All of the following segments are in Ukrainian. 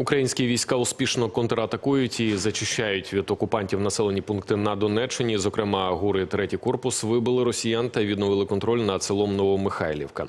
Українські війська успішно контратакують і зачищають від окупантів населені пункти на Донеччині. Зокрема, гури третій корпус вибили росіян та відновили контроль над селом Новомихайлівка.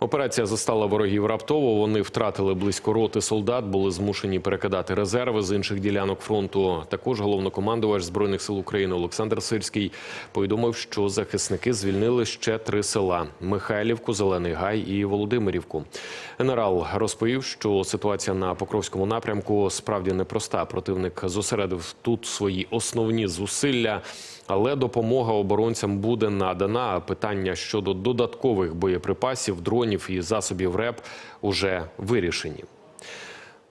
Операція застала ворогів раптово. Вони втратили близько роти солдат, були змушені перекидати резерви з інших ділянок фронту. Також головнокомандувач збройних сил України Олександр Сирський повідомив, що захисники звільнили ще три села: Михайлівку, Зелений Гай і Володимирівку. Генерал розповів, що ситуація на Покровському напрямку справді непроста. Противник зосередив тут свої основні зусилля, але допомога оборонцям буде надана. Питання щодо додаткових боєприпасів, дронів і засобів РЕП уже вирішені.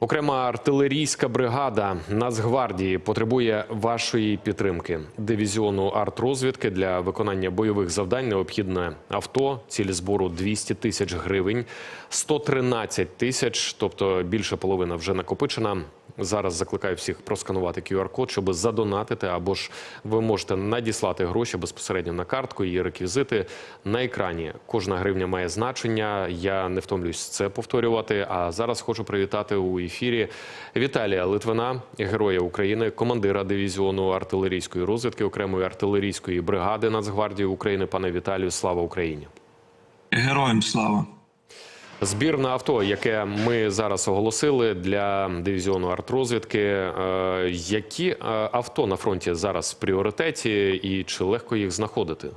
Окрема артилерійська бригада Нацгвардії потребує вашої підтримки. Дивізіону артрозвідки для виконання бойових завдань необхідне авто, ціль збору 200 тисяч гривень, 113 тисяч, тобто більше половина вже накопичена. Зараз закликаю всіх просканувати QR-код, щоб задонатити, або ж ви можете надіслати гроші безпосередньо на картку. Її реквізити на екрані. Кожна гривня має значення. Я не втомлюсь це повторювати. А зараз хочу привітати у ефірі Віталія Литвина, героя України, командира дивізіону артилерійської розвідки окремої артилерійської бригади Нацгвардії України. Пане Віталію, слава Україні! Героям слава! Збір на авто, яке ми зараз оголосили для дивізіону артрозвідки. Е, Які е, авто на фронті зараз в пріоритеті, і чи легко їх знаходити?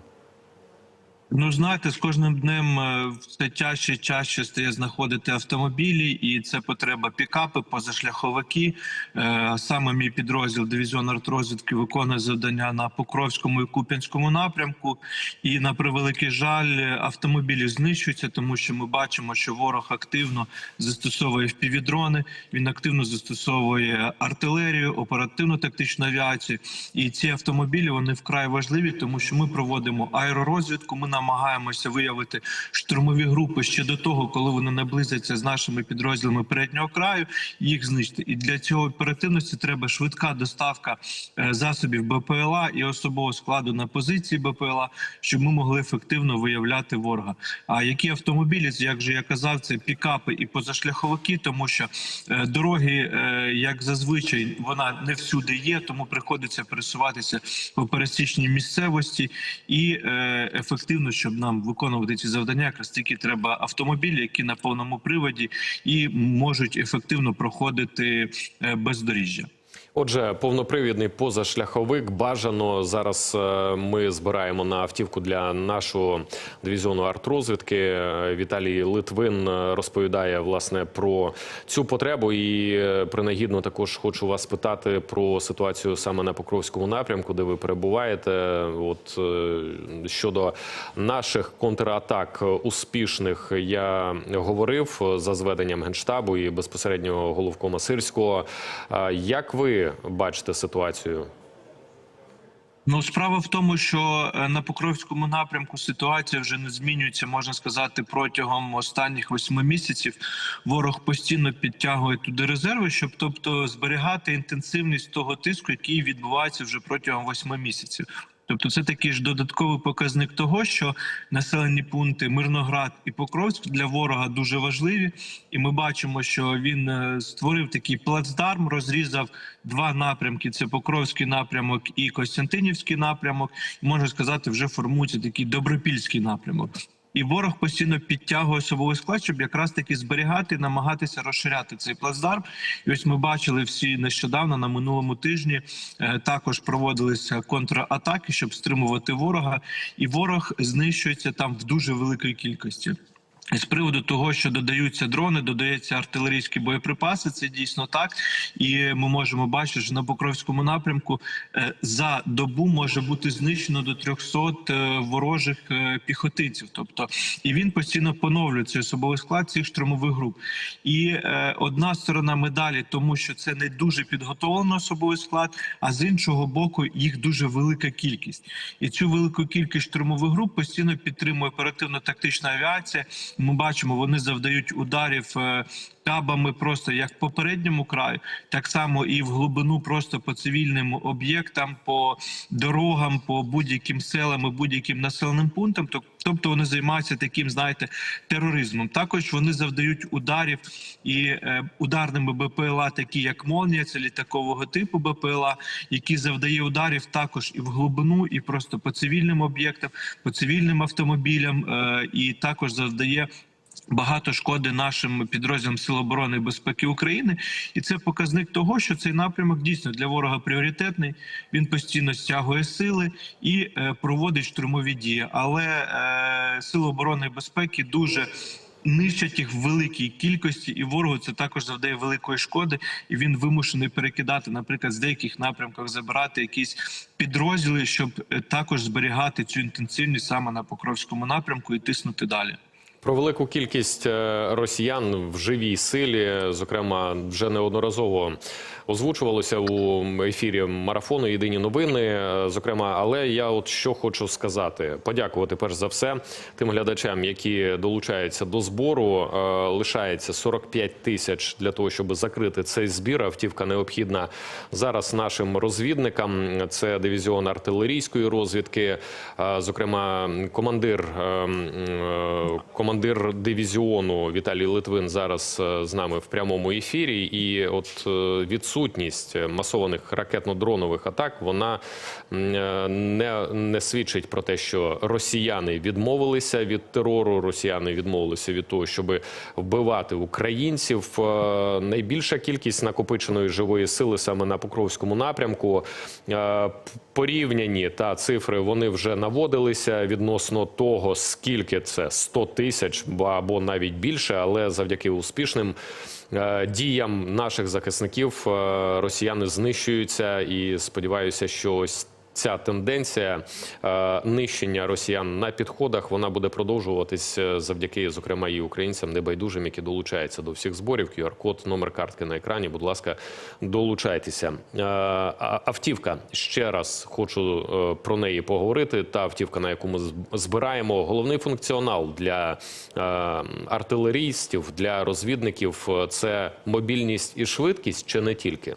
Ну знаєте, з кожним днем е, все чаще і чаще стає знаходити автомобілі, і це потреба пікапи, позашляховики. Е, Саме мій підрозділ дивізіон артрозвідки виконує завдання на Покровському і Куп'янському напрямку. І на превеликий жаль, автомобілі знищуються, тому що ми бачимо, що ворог активно застосовує впівдрони, він активно застосовує артилерію, оперативну тактичну авіацію. І ці автомобілі вони вкрай важливі, тому що ми проводимо аеророзвідку. Ми намагаємося виявити штурмові групи ще до того, коли вони наблизяться з нашими підрозділами переднього краю, їх знищити. І для цього оперативності треба швидка доставка е, засобів БПЛА і особового складу на позиції БПЛА, щоб ми могли ефективно виявляти ворога. А які автомобілі, як же я казав, це пікапи і позашляховики, тому що е, дороги, е, як зазвичай, вона не всюди є, тому приходиться пересуватися по пересічній місцевості і е, ефективно, щоб нам виконувати ці завдання, якраз тільки треба автомобілі, які на повному приводі і можуть ефективно проходити е, бездоріжжя. Отже, повнопривідний позашляховик бажано зараз. е, Ми збираємо на автівку для нашого дивізіону артрозвідки. Е, Віталій Литвин е, розповідає власне про цю потребу. І принагідно також хочу вас питати про ситуацію саме на Покровському напрямку, де ви перебуваєте. От щодо наших контратак успішних я говорив за зведенням генштабу і безпосередньо головкома Сирського. Як ви бачите ситуацію? Ну, справа в тому, що е, на Покровському напрямку ситуація вже не змінюється, можна сказати, протягом останніх восьми місяців. Ворог постійно підтягує туди резерви, щоб тобто зберігати інтенсивність того тиску, який відбувається вже протягом восьми місяців. Тобто, це такий ж додатковий показник того, що населені пункти Мирноград і Покровськ для ворога дуже важливі, і ми бачимо, що він е, створив такий плацдарм, розрізав два напрямки: це Покровський напрямок і Костянтинівський напрямок. І, можна сказати, вже формується такий добропільський напрямок. І ворог постійно підтягує особовий склад, щоб якраз таки зберігати, намагатися розширяти цей плацдарм. І ось ми бачили всі нещодавно на минулому тижні. е, Також проводилися контратаки, щоб стримувати ворога, і ворог знищується там в дуже великій кількості. З приводу того, що додаються дрони, додаються артилерійські боєприпаси, це дійсно так. І ми можемо бачити, що на Покровському напрямку е, за добу може бути знищено до 300 е, ворожих е, піхотинців. Тобто, і він постійно поновлює цей особовий склад цих штурмових груп. І одна сторона медалі, тому що це не дуже підготовлений особовий склад, а з іншого боку, їх дуже велика кількість. І цю велику кількість штурмових груп постійно підтримує оперативно-тактична авіація. Ми бачимо, вони завдають ударів е, штабами, просто як в попередньому краю, так само і в глибину, просто по цивільним об'єктам, по дорогам, по будь-яким селам і будь-яким населеним пунктам. Тобто вони займаються таким, знаєте, тероризмом. Також вони завдають ударів і е, ударними БПЛА, такі як Молнія, це літакового типу БПЛА, які завдає ударів також і в глибину, і просто по цивільним об'єктам, по цивільним автомобілям, е, і також завдає. Багато шкоди нашим підрозділам Сил оборони і безпеки України, і це показник того, що цей напрямок дійсно для ворога пріоритетний. Він постійно стягує сили і е, проводить штурмові дії. Але е, сили оборони і безпеки дуже нищать їх в великій кількості, і ворогу це також завдає великої шкоди. І він вимушений перекидати, наприклад, з деяких напрямків забирати якісь підрозділи, щоб е, також зберігати цю інтенсивність саме на Покровському напрямку і тиснути далі. Про велику кількість е, росіян в живій силі, зокрема, вже неодноразово озвучувалося у ефірі марафону Єдині новини. е, Зокрема, але я от що хочу сказати: подякувати перш за все тим глядачам, які долучаються до збору. Е, Лишається 45 тисяч для того, щоб закрити цей збір. Автівка необхідна зараз нашим розвідникам. Це дивізіон артилерійської розвідки, е, зокрема, командир е, м, е, командир дивізіону Віталій Литвин зараз з нами в прямому ефірі. І от е, відсутність масованих ракетно-дронових атак вона е, не, не свідчить про те, що росіяни відмовилися від терору, росіяни відмовилися від того, щоб вбивати українців. Е, Найбільша кількість накопиченої живої сили саме на Покровському напрямку. Порівняні та цифри вони вже наводилися відносно того, скільки це 100 тисяч або навіть більше, але завдяки успішним е, діям наших захисників е, росіяни знищуються і сподіваюся, що ось. Ця тенденція е, нищення росіян на підходах вона буде продовжуватись е, завдяки, зокрема, і українцям небайдужим, які долучаються до всіх зборів. QR-код, номер картки на екрані. Будь ласка, долучайтеся. Е, автівка ще раз хочу про неї поговорити. Та автівка, на яку ми збираємо, головний функціонал для артилерійстів, для розвідників це мобільність і швидкість, чи не тільки.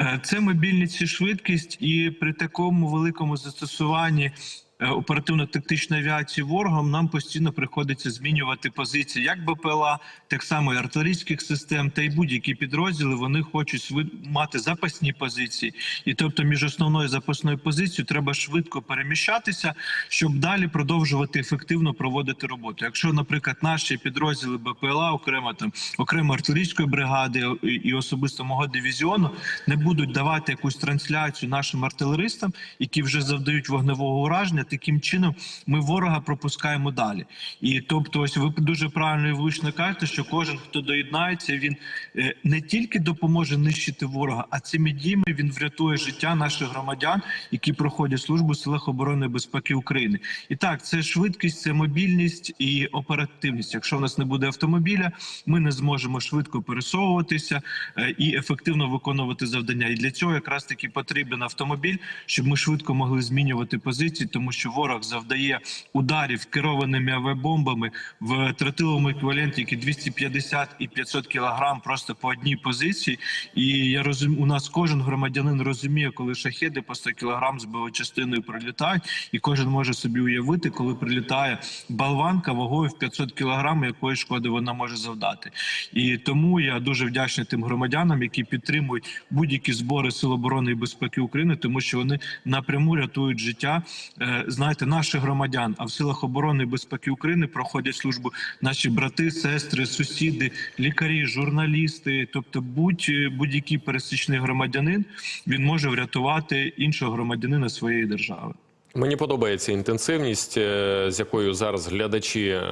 Е, Це мобільність і швидкість, і при такому великому застосуванні оперативно-тактичної авіації ворогом нам постійно приходиться змінювати позиції як БПЛА, так само і артилерійських систем, та й будь-які підрозділи вони хочуть мати запасні позиції. І тобто, між основною і запасною позицією треба швидко переміщатися, щоб далі продовжувати ефективно проводити роботу. Якщо, наприклад, наші підрозділи БПЛА, окремо там окремо артилерійської бригади і особисто мого дивізіону, не будуть давати якусь трансляцію нашим артилеристам, які вже завдають вогневого ураження. Таким чином ми ворога пропускаємо далі. І тобто, ось ви дуже правильно і влучно кажете, що кожен, хто доєднається, він е, не тільки допоможе нищити ворога, а цими діями він врятує життя наших громадян, які проходять службу в силах оборони і безпеки України. І так, це швидкість, це мобільність і оперативність. Якщо в нас не буде автомобіля, ми не зможемо швидко пересовуватися е, і ефективно виконувати завдання. І для цього якраз таки потрібен автомобіль, щоб ми швидко могли змінювати позиції, тому ворог завдає ударів керованими авіабомбами в тротиловому еквіваленті, які 250 і 500 кілограм просто по одній позиції. І я розумію, у нас кожен громадянин розуміє, коли шахеди по 100 кілограм з частиною прилітають, і кожен може собі уявити, коли прилітає болванка вагою в 500 кілограм, якої шкоди вона може завдати. І тому я дуже вдячний тим громадянам, які підтримують будь-які збори Сил оборони і безпеки України, тому що вони напряму рятують життя, е, знаєте, наших громадян. А в силах оборони і безпеки України проходять службу наші брати, сестри, сусіди, лікарі, журналісти. Тобто, будь будь-який пересічний громадянин він може врятувати іншого громадянина своєї держави. Мені подобається інтенсивність, е, з якою зараз глядачі е,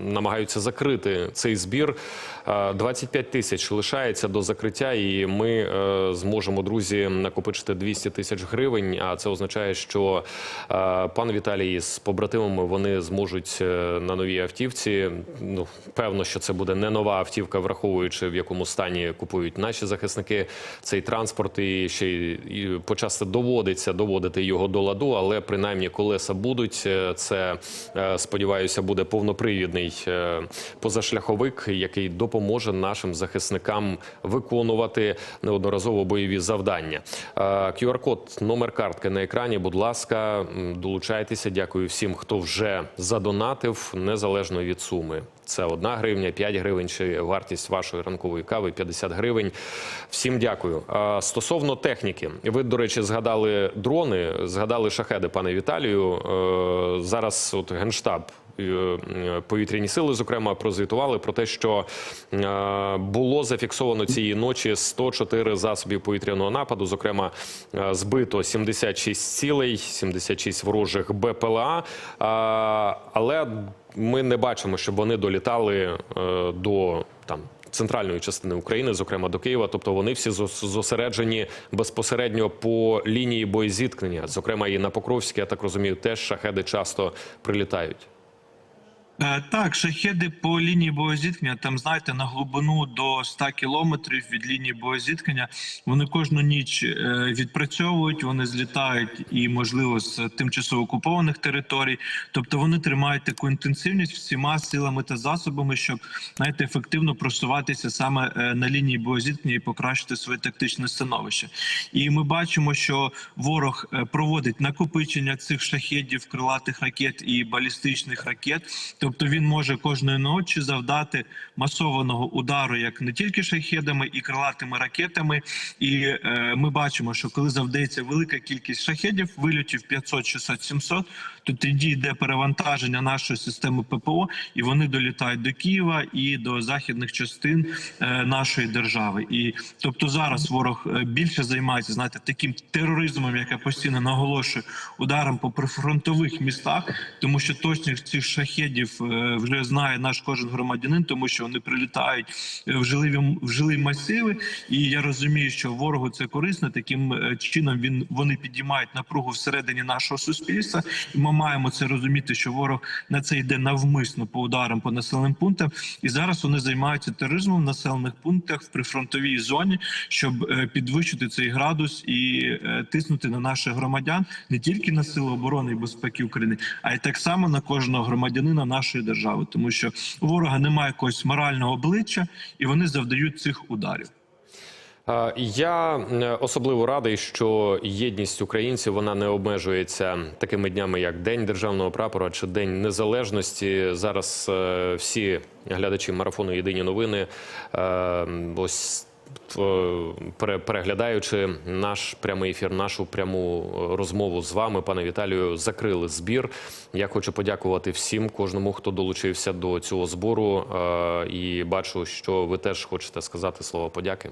намагаються закрити цей збір. Е, 25 тисяч лишається до закриття, і ми е, зможемо, друзі, накопичити 200 тисяч гривень. А це означає, що е, пан Віталій з побратимами вони зможуть е, на новій автівці. Ну певно, що це буде не нова автівка, враховуючи в якому стані купують наші захисники цей транспорт, і ще й почасти доводиться доводити його до ладу, але принаймні колеса будуть. Е, Це е, сподіваюся, буде повнопривідний е, позашляховик, який допоможе нашим захисникам виконувати неодноразово бойові завдання. QR-код, номер картки на екрані. Будь ласка, долучайтеся. Дякую всім, хто вже задонатив, незалежно від суми. Це одна гривня, 5 гривень чи вартість вашої ранкової кави 50 гривень. Всім дякую. Стосовно техніки, ви, до речі, згадали дрони, згадали шахеди, пане Віталію. Е, Зараз от генштаб. е, Повітряні сили, зокрема, прозвітували про те, що е, було зафіксовано цієї ночі 104 засобів повітряного нападу. Зокрема, е, збито 76 цілей, 76 ворожих БПЛА. Але ми не бачимо, щоб вони долітали е, до там. Центральної частини України, зокрема до Києва, тобто вони всі зос- зосереджені безпосередньо по лінії боєзіткнення. Зокрема, і на Покровській, я так розумію, теж шахеди часто прилітають. Е, Так, шахеди по лінії боєзіткнення, там знаєте, на глибину до 100 кілометрів від лінії боєзіткнення. Вони кожну ніч е, відпрацьовують, вони злітають і, можливо, з тимчасово окупованих територій. Тобто вони тримають таку інтенсивність всіма силами та засобами, щоб знаєте, ефективно просуватися саме е, на лінії боєзіткнення і покращити своє тактичне становище. І ми бачимо, що ворог проводить накопичення цих шахедів, крилатих ракет і балістичних ракет. Тобто він може кожної ночі завдати масованого удару, як не тільки шахедами і крилатими ракетами. І е, ми бачимо, що коли завдається велика кількість шахедів, вильотів 500, 600, 700, то тоді йде перевантаження нашої системи ППО, і вони долітають до Києва і до західних частин е, нашої держави. І тобто зараз ворог е, більше займається знаєте, таким тероризмом, яке постійно наголошує ударом по прифронтових містах, тому що точність цих шахедів вже знає наш кожен громадянин, тому що вони прилітають е, в жилі в жилі масиви. І я розумію, що ворогу це корисно. Таким е, чином він вони підіймають напругу всередині нашого суспільства. І ми маємо це розуміти, що ворог на це йде навмисно по ударам по населеним пунктам. І зараз вони займаються тероризмом в населених пунктах в прифронтовій зоні, щоб е, підвищити цей градус і е, тиснути на наших громадян не тільки на сили оборони і безпеки України, а й так само на кожного громадянина нашої держави, тому що у ворога немає якогось морального обличчя, і вони завдають цих ударів. Я особливо радий, що єдність українців вона не обмежується такими днями, як День державного прапора чи День Незалежності. Зараз е, всі глядачі марафону Єдині новини е, ось. Е, Переглядаючи наш прямий ефір, нашу пряму е, розмову з вами, пане Віталію, закрили збір. Я хочу подякувати всім, кожному, хто долучився до цього збору. е, І бачу, що ви теж хочете сказати слово подяки.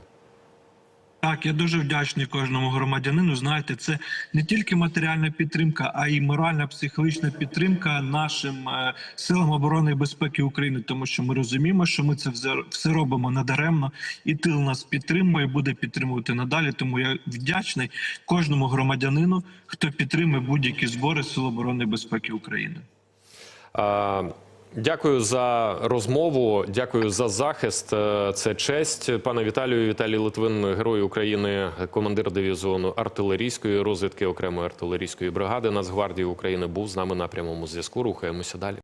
Так, я дуже вдячний кожному громадянину. Знаєте, це не тільки матеріальна підтримка, а й моральна психологічна підтримка нашим е, силам оборони і безпеки України, тому що ми розуміємо, що ми це все, робимо надаремно, і тил нас підтримує, буде підтримувати надалі. Тому я вдячний кожному громадянину, хто підтримує будь-які збори Сил оборони і безпеки України. А, Дякую за розмову. Дякую за захист. Е, Це честь. Пане Віталію, Віталій Литвин, герой України, командир дивізіону артилерійської розвідки окремої артилерійської бригади Нацгвардії України, був з нами на прямому зв'язку. Рухаємося далі.